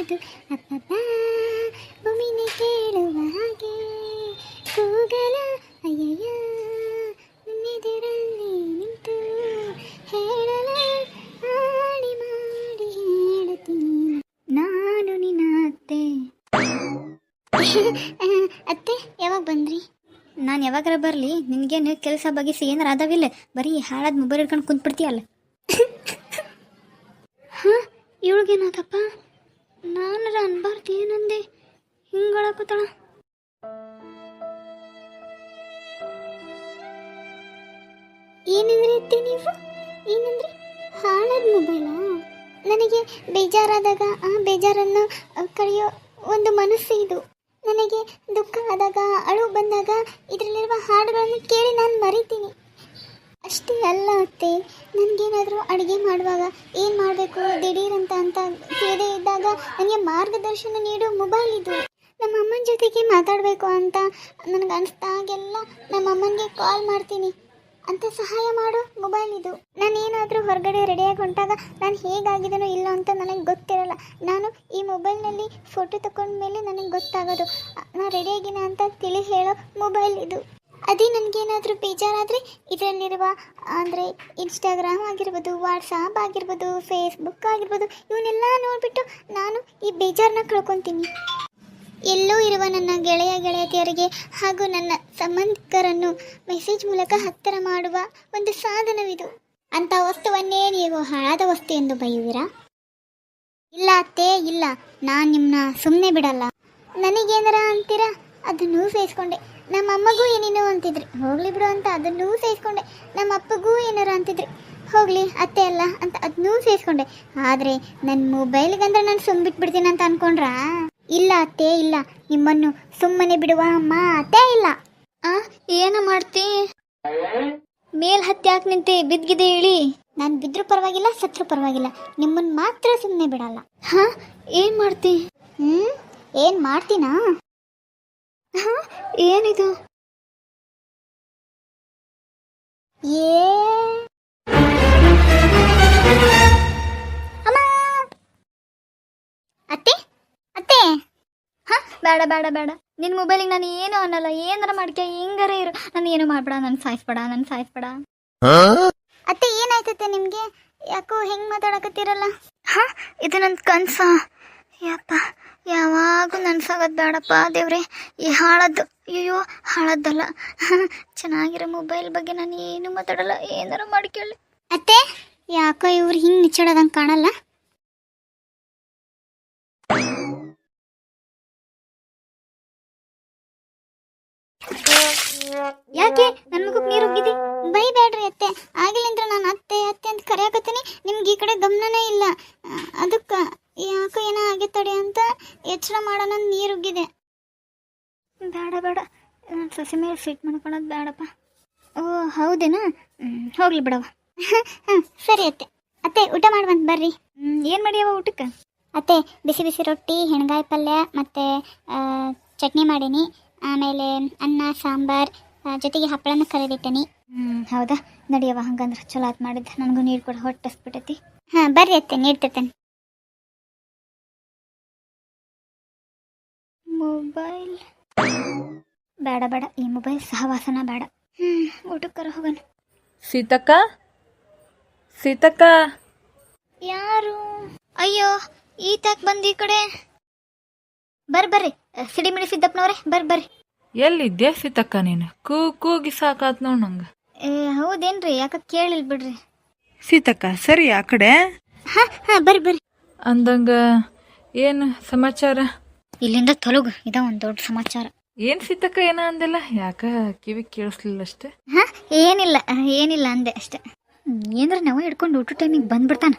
ಇದು ಅಪ್ಪಪ್ಪ. ಭೂಮಿನೆ ಕೇಳುವ ಹಾಗೆ. ಕೂಗಲ ಅಯ್ಯಯ್ಯ. ನಿನ್ನೆದುರಲ್ಲಿ ನಿಂತು ಹೇಳಲ ಮಾಡಿ ಮಾಡಿ ಹೇಳುತ್ತೀನಿ. ನಾನು ನಿನ್ನ ಅತ್ತೆ. ಅತ್ತೆ ಯಾವಾಗ ಬಂದ್ರಿ? ನಾನು ಯಾವಾಗಾರ ಬರಲಿ ನಿನಗೇನು ಕೆಲಸ ಬಗ್ಗೆ ಏನಾರ ಅದಾವಿಲ್ಲ ಬರೀ ಹಾಳಾದ ಮೊಬೈಲ್ ಹಿಡ್ಕೊಂಡು ಕುಂತ್ಬಿಡ್ತೀಯಲ್ಲ. ಹಾಂ ಇವಳಿಗೇನಾದಪ್ಪ? ನಾನರ ಅನ್ಬಾರ್ದು ಏನಂದೆ ಹಿಂಗಳಕತ್ತಾಳ ಏನಂದ್ರೆ ಅತ್ತೆ ನೀವು? ಏನಂದ್ರೆ? ಹಾಳಾದ ಮೊಬೈಲಾ ನನಗೆ ಬೇಜಾರಾದಾಗ, ಆ ಬೇಜಾರನ್ನು ಕಳೆಯೋ ಒಂದು ಮನಸ್ಸು ಇದು. ನನಗೆ ದುಃಖ ಆದಾಗ, ಅಳು ಬಂದಾಗ, ಇದರಲ್ಲಿರುವ ಹಾಡುಗಳನ್ನು ಕೇಳಿ ನಾನು ಮರಿತೀನಿ. ಅಷ್ಟೇ ಅಲ್ಲ ಅತ್ತೆ. ನನಗೇನಾದರೂ ಅಡುಗೆ ಮಾಡುವಾಗ ಏನು ಮಾಡಬೇಕು ದಿಢೀರಂತ ಅಂತ ಕೇಳೇ ಇದ್ದಾಗ ನನಗೆ ಮಾರ್ಗದರ್ಶನ ನೀಡೋ ಮೊಬೈಲ್ ಇದು. ನಮ್ಮ ಅಮ್ಮನ ಜೊತೆಗೆ ಮಾತಾಡಬೇಕು ಅಂತ ನನಗೆ ಅನಿಸ್ದಾಗೆಲ್ಲ ನಮ್ಮ ಅಮ್ಮನಿಗೆ ಕಾಲ್ ಮಾಡ್ತೀನಿ. ಅಂತ ಸಹಾಯ ಮಾಡೋ ಮೊಬೈಲ್ ಇದು. ನಾನು ಏನಾದರೂ ಹೊರಗಡೆ ರೆಡಿಯಾಗಿ ಹೊಂಟಾಗ ನಾನು ಹೇಗಾಗಿದನೋ ಇಲ್ಲೋ ಅಂತ ನನಗೆ ಗೊತ್ತಿರಲ್ಲ. ನಾನು ಈ ಮೊಬೈಲ್ನಲ್ಲಿ ಫೋಟೋ ತಗೊಂಡ್ಮೇಲೆ ನನಗೆ ಗೊತ್ತಾಗೋದು. ನಾನು ರೆಡಿಯಾಗಿನ ಅಂತ ತಿಳಿ ಹೇಳೋ ಮೊಬೈಲ್ ಇದು. ಅದೇ ನನಗೇನಾದರೂ ಬೇಜಾರಾದರೆ ಇದರಲ್ಲಿರುವ, ಅಂದರೆ ಇನ್ಸ್ಟಾಗ್ರಾಮ್ ಆಗಿರ್ಬೋದು ವಾಟ್ಸಾಪ್ ಆಗಿರ್ಬೋದು ಫೇಸ್ಬುಕ್ ಆಗಿರ್ಬೋದು, ಇವನ್ನೆಲ್ಲ ನೋಡಿಬಿಟ್ಟು ನಾನು ಈ ಬೇಜಾರನ್ನ ಕಳ್ಕೊತೀನಿ. ಎಲ್ಲೋ ಇರುವ ನನ್ನ ಗೆಳೆಯ ಗೆಳೆಯತಿಯರಿಗೆ ಹಾಗೂ ನನ್ನ ಸಂಬಂಧಿಕರನ್ನು ಮೆಸೇಜ್ ಮೂಲಕ ಹತ್ತಿರ ಮಾಡುವ ಒಂದು ಸಾಧನವಿದು. ಅಂಥ ವಸ್ತುವನ್ನೇ ನೀವು ಹಾಳಾದ ವಸ್ತು ಎಂದು ಬೈಯುವಿರಾ ಇಲ್ಲ ಅತ್ತೆ, ಇಲ್ಲ. ನಾನು ನಿಮ್ಮನ್ನ ಸುಮ್ಮನೆ ಬಿಡಲ್ಲ. ನನಗೇನಾರ ಅಂತೀರಾ? ಅದನ್ನು ಸಹಿಸ್ಕೊಂಡೆ ನಮ್ಮ ಅಮ್ಮಗೂ ಏನೇನೋ ಅಂತಿದ್ರಿ. ಹೋಗ್ಲಿ ಬಿಡು ಅಂತ ಅದನ್ನೂ ಸೇರಿಸ್ಕೊಂಡೆ. ನಮ್ಮ ಅಪ್ಪಗೂ ಏನಾರು ಅಂತಿದ್ರಿ. ಹೋಗ್ಲಿ, ಅತ್ತೆ ಅಲ್ಲ ಅಂತ ಅದನ್ನೂ ಸೇರಿಸ್ಕೊಂಡೆ. ಆದರೆ ನನ್ನ ಮೊಬೈಲ್ಗಂದ್ರೆ ನಾನು ಸುಮ್ಮ ಬಿಟ್ಬಿಡ್ತೀನಿ ಅಂತ ಅನ್ಕೊಂಡ್ರಾ? ಇಲ್ಲ ಅತ್ತೆ, ಇಲ್ಲ. ನಿಮ್ಮನ್ನು ಸುಮ್ಮನೆ ಬಿಡುವ ಮಾತೇ ಇಲ್ಲ. ಆ, ಏನ ಮಾಡ್ತಿ? ಮೇಲ್ ಹತ್ತಿ ಯಾಕೆ ನಿಂತೆ ಬಿದ್ಗಿದೆ ಹೇಳಿ. ನಾನು ಬಿದ್ರೂ ಪರವಾಗಿಲ್ಲ, ಸತ್ರು ಪರವಾಗಿಲ್ಲ. ನಿಮ್ಮನ್ನ ಮಾತ್ರ ಸುಮ್ಮನೆ ಬಿಡಲ್ಲ. ಹಾ, ಏನ್ ಮಾಡ್ತಿ? ಹ್ಮ್, ಏನ್ ಮಾಡ್ತೀನಾ? ಏನಿದು? ಏ? ಅತ್ತೆ? ಅತ್ತೆ? ಹಾ? ಬೇಡ ಬೇಡ ಬೇಡ. ನಿನ್ನ ಮೊಬೈಲಿಗೆ ನಾನು ಏನು ಅನ್ನಲ್ಲ. ಏನಾರ ಮಾಡ್ಕೆ ಹೆಂಗಾರ ಇರು. ನಾನು ಏನು ಮಾಡ್ಬೇಡ? ನನ್ ಸಾಯಿಸ್ಬೇಡ ನನ್ ಸಾಯಿಸ್ಬೇಡ. ಅತ್ತೆ ಏನಾಯ್ತತ್ತೆ ನಿಮಗೆ? ಯಾಕೋ ಹೆಂಗ್ ಮಾತಾಡಕತ್ತೀರಲ್ಲ? ಹಾ? ಇದು ನನ್ನ ಕನ್ಸ? ನನ್ಸಾಗದ್ ಬೇಡಪ್ಪ ದೇವ್ರೆ. ಈ ಹಾಳದ್ದು ಅಯ್ಯೋ ಹಾಳದ್ದಲ್ಲ. ಚೆನ್ನಾಗಿರೋ ಮೊಬೈಲ್ ಬಗ್ಗೆ ನಾನು ಏನು ಮಾತಾಡಲ್ಲ, ಏನಾರು ಮಾಡ್ಕೊಳ್ಳಿ ಅತ್ತೆ, ಯಾಕೋ ಇವ್ರು ಹಿಂಗೆ ನಿಚ್ಚಡದಂಗೆ ಕಾಣಲ್ಲ? ಯಾಕೆ? ನನ್ನ ಮುಖಕ್ಕೆ ನೀರು ಹೋಗಿದಿ ಬೈಬೇಡ್ರಿ ಅತ್ತೆ. ಆಗಿಲ್ಲ ನಾನು ಅತ್ತೆ ಅತ್ತೆ ಅಂತ ಕರೆಯಾಕತ್ತೀನಿ. ನಿಮ್ಗೆ ಈ ಕಡೆ ಗಮನನೇ ಇಲ್ಲ. ಅದಕ್ಕೆ ಯಾಕೋ ಏನೋ ಆಗಿತ್ತಡೆ ಅಂತ ಎಚ್ಚರ ಮಾಡೋಣ ನೀರುಗ್ಗಿದೆ ಬೇಡ ಬೇಡ. ಸಸಿ ಮೇಲೆ ಫಿಟ್ ಮಾಡ್ಕೊಳೋದು ಬೇಡಪ್ಪ. ಓ, ಹೌದೇನಾ? ಹೋಗಲಿ ಬಿಡವ ಹಾಂ ಸರಿ ಅತ್ತೆ. ಅತ್ತೆ, ಊಟ ಮಾಡುವಂತ ಬರ್ರಿ. ಏನು ಮಾಡ್ಯವ ಊಟಕ್ಕೆ? ಅತ್ತೆ, ಬಿಸಿ ಬಿಸಿ ರೊಟ್ಟಿ, ಹೆಣ್ಗಾಯಿ ಪಲ್ಯ, ಮತ್ತು ಚಟ್ನಿ ಮಾಡೀನಿ. ಆಮೇಲೆ ಅನ್ನ, ಸಾಂಬಾರ್ ಜೊತೆಗೆ ಹಪ್ಪಳನ ಕರೆದಿಟ್ಟೇನಿ. ಹ್ಞೂ ಹೌದಾ? ನಡಿಯವ ಹಂಗಂದ್ರೆ ಚಲೋ ಆತ್ ಮಾಡಿದ್ದೆ. ನನಗೂ ನೀರು ಕೂಡ ಹೊಟ್ಟಿಸ್ಬಿಟ್ಟತಿ. ಹಾಂ, ಬರ್ರಿ ಅತ್ತೆ ನೀಡ್ತಿರ್ತೇನೆ ಮೊಬೈಲ್. ಬೇಡ ಬೇಡ ಈ ಮೊಬೈಲ್ ಸಹವಾಸನ ಬೇಡ. ಹ್ಮ್ ಊಟಕ್ಕರ ಹೋಗೋಣ. ಸೀತಕ್ಕ? ಸೀತಕ್ಕ? ಯಾರು? ಅಯ್ಯೋ ಈತಕ್ ಬಂದ ಈ ಕಡೆ. ಬರ್ರಿ. ಬರ್ರಿ ಸಿಡಿಮಿಡಿ ಸಿದ್ದಪ್ಪನವ್ರೆ ಬರ್ ಬರ್ರಿ. ಎಲ್ಲಿದ್ಯಾ ಸೀತಕ್ಕ ನೀನು? ಕೂ ಕೂಗಿ ಸಾಕಾತ್ ನೋಡ್ ನಂಗೆ. ಏ ಹೌದೇನ್ರಿ? ಯಾಕ ಕೇಳಿಲ್ ಬಿಡ್ರಿ. ಸೀತಕ್ಕ ಸರಿ ಆ ಕಡೆ? ಹಾ ಹಾ ಬರ್ರಿ ಬರ್ರಿ. ಅಂದಂಗ ಏನು ಸಮಾಚಾರ? ಇಲ್ಲಿಂದ ತೊಲಗು. ಇದ ಒಂದು ದೊಡ್ಡ ಸಮಾಚಾರ. ಏನ್ ಸೀತಕ್ಕ ಏನ ಅಂದಿಲ್ಲ? ಯಾಕ ಕಿವಿ ಕೇಳಿಸ್ಲಿಲ್ಲ ಅಷ್ಟೇ? ಹಾ? ಏನಿಲ್ಲ. ಏನಿಲ್ಲ ಅಂದೆ ಅಷ್ಟೇ. ಏನ್ರ ನಾವು ಹಿಡ್ಕೊಂಡು ಊಟ ಟೈಮಿಗೆ ಬಂದ್ಬಿಡ್ತಾನ?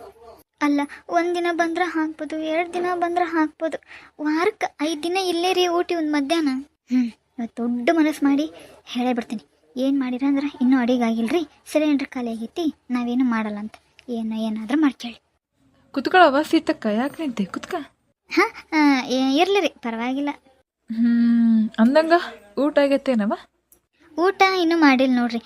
ಅಲ್ಲ ಒಂದಿನ ಬಂದ್ರೆ ಹಾಕ್ಬೋದು ಎರಡು ದಿನ ಬಂದ್ರೆ ಹಾಕ್ಬೋದು. ವಾರಕ್ಕೆ ಐದು ದಿನ ಇಲ್ಲೇ ರೀ ಊಟಿ ಒಂದು ಮಧ್ಯಾಹ್ನ. ಹ್ಞೂ ಇವತ್ತು ದೊಡ್ಡ ಮನಸ್ಸು ಮಾಡಿ ಹೇಳೇ ಬಿಡ್ತೀನಿ. ಏನು ಮಾಡಿರ ಅಂದ್ರೆ ಇನ್ನೂ ಅಡಿಗೆ ಆಗಿಲ್ರಿ ಸಿಲಿಂಡ್ರ್ ಖಾಲಿ ಆಗೈತಿ ನಾವೇನು ಮಾಡಲ್ಲ ಅಂತ. ಏನು ಏನಾದ್ರೂ ಮಾಡ್ಕೇಳಿ. ಕುತ್ಕೊಳ್ಳವ ಸೀತಕ್ಕ ಯಾಕೆ ನಿಂತೆ? ಕುತ್ಕ. ಹಾಂ ಇರ್ಲಿ ರೀ ಪರವಾಗಿಲ್ಲ. ಹ್ಮ್ ಅಂದಂಗ ಊಟ ಆಗೈತೇನವ? ಊಟ ಇನ್ನೂ ಮಾಡಿಲ್ಲ ನೋಡ್ರಿ.